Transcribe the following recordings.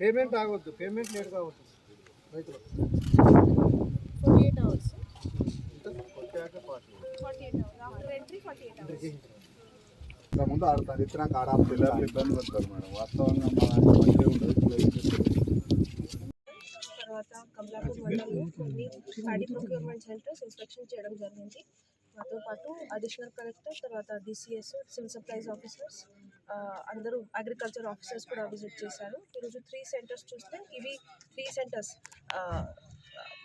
Payment ఆగొద్దు. Payment late కావచ్చు forty eight hours ఆడ పిల్లలు ఇబ్బంది పడతారు మేడం. వాస్తవంగా మా మంచిగా ఉండదు తర్వాత కమలాపూర్ మండలంలో కొన్ని ప్యాడీ ప్రొక్యూర్మెంట్ సెంటర్స్ ఇన్స్పెక్షన్ చేయడం జరిగింది. మాతో పాటు అడిషనల్ కలెక్టర్ తర్వాత డిసిఎస్ సివిల్ సప్లైస్ ఆఫీసర్స్ అందరూ అగ్రికల్చర్ ఆఫీసర్స్ కూడా విజిట్ చేశారు. ఈరోజు త్రీ సెంటర్స్ చూస్తే ఇవి త్రీ సెంటర్స్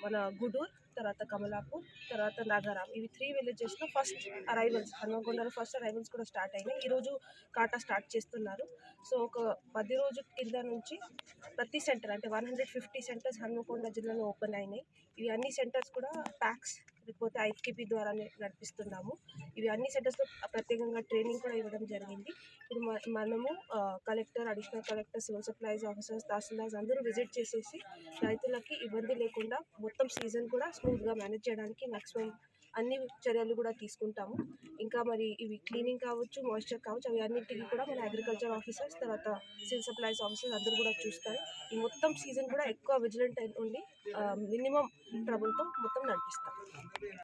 మన గుడూర్ తర్వాత కమలాపూర్ తర్వాత నాగారాం. ఇవి త్రీ విలేజెస్లో ఫస్ట్ అరైవల్స్ హనుమకొండలో ఫస్ట్ అరైవల్స్ కూడా స్టార్ట్ అయినాయి. ఈరోజు కాటా స్టార్ట్ చేస్తున్నారు. సో ఒక పది రోజు కింద నుంచి ప్రతి సెంటర్ అంటే one hundred fifty centres Hanumakonda జిల్లాలో ఓపెన్ అయినాయి. ఇవి అన్ని సెంటర్స్ కూడా ప్యాక్స్ లేకపోతే ఐకేపీ ద్వారా నడిపిస్తున్నాము. ఇవి అన్ని సెంటర్స్లో ప్రత్యేకంగా ట్రైనింగ్ కూడా ఇవ్వడం జరిగింది. ఇప్పుడు మ- మనము collector additional collector civil supplies officers tahsildars అందరూ విజిట్ చేసేసి రైతులకి ఇబ్బంది లేకుండా మొత్తం సీజన్ కూడా స్మూత్గా మేనేజ్ చేయడానికి మ్యాక్సిమం అన్ని చర్యలు కూడా తీసుకుంటాము. ఇంకా మరి ఇవి క్లీనింగ్ కావచ్చు మాయిశ్చర్ కావచ్చు అవి అన్నింటికి కూడా మన అగ్రికల్చర్ ఆఫీసర్స్ తర్వాత సివిల్ సప్లైస్ ఆఫీసర్స్ అందరూ కూడా చూస్తారు. ఈ మొత్తం సీజన్ కూడా ఎక్కువ విజిలెంట్ ఉండి మినిమం ట్రబుల్తో మొత్తం నడిపిస్తాం